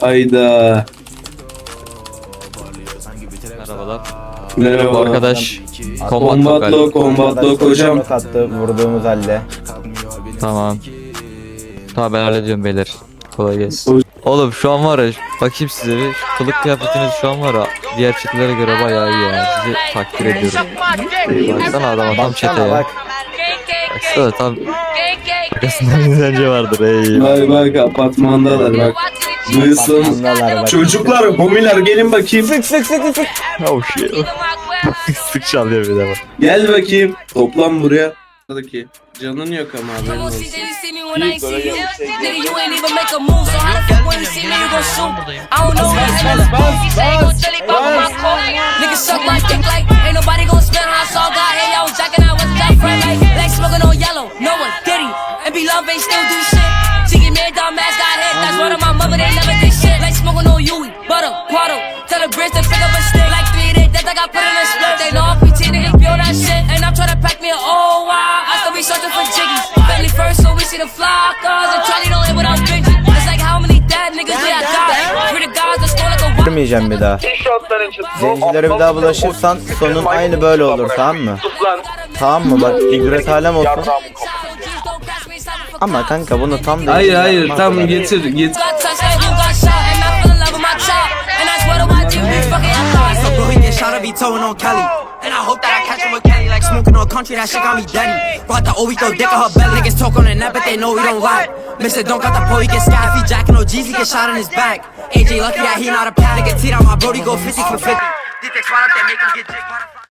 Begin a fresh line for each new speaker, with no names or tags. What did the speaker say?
Hayda.
Merhabalar.
Merhaba.
Arkadaş. Kombat
Kombat
lokal.
Lock, Kombat Lock hocam.
Çok attı vurduğumuz halde.
Tamam. Tamam ben hallediyorum beyler. Kolay gelsin. Oğlum şu an var ya bakayım size bir şu kılık kıyafetiniz şu an var ya diğer çetelere göre bayağı iyi yani sizi takdir ediyorum. Baksana adama tam çete ya.
bak.
Baksana tam arkasında izlence vardır ey.
Bak bak apartmandalar bak. Duysun. Çocuklar, homiler gelin bakayım.
Sık sık sık sık.
Oh shit. Sık çalıyor bir de bak.
Gel bakayım. Toplan buraya. Buradaki canın yok ama haberin olsun.
Suck my dick like ain't nobody gon' how I saw God. Hey, I was jacking, I friend like like smoking on yellow. No one. And be love ain't still do shit. Tell the bridge to pick up a stick. Like three days, that I got put in a split. They know PT niggas be on that shit. And I'm tryna pack me a oh wow. I still be searching for jiggies. Family first, so we see the fly cars. And Charlie don't live without Benji. It's like how many dead niggas did I die? The guys, the score like a
Girmeyeceğim bir daha. Zencilere bir daha bulaşırsan sonun aynı böyle olur tamam mı? Tamam mı bak ibret alem olsun. Ama kanka bunu tam da
Hayır hayır tam getir getir.
Be
towing on Kelly. And I hope that I catch him with Kelly. Like smoking on a country, that shit got me deady. Brought the O, we throw dick on her belly. Niggas talk on the net, but they know we don't lie. Mister don't got the pro, he get sky. If he jacking no G's, he get shot in his back. AJ lucky that he not a pack. Nigga teed on my brody, go 50 for 50. Did they squat up there, make him get jig.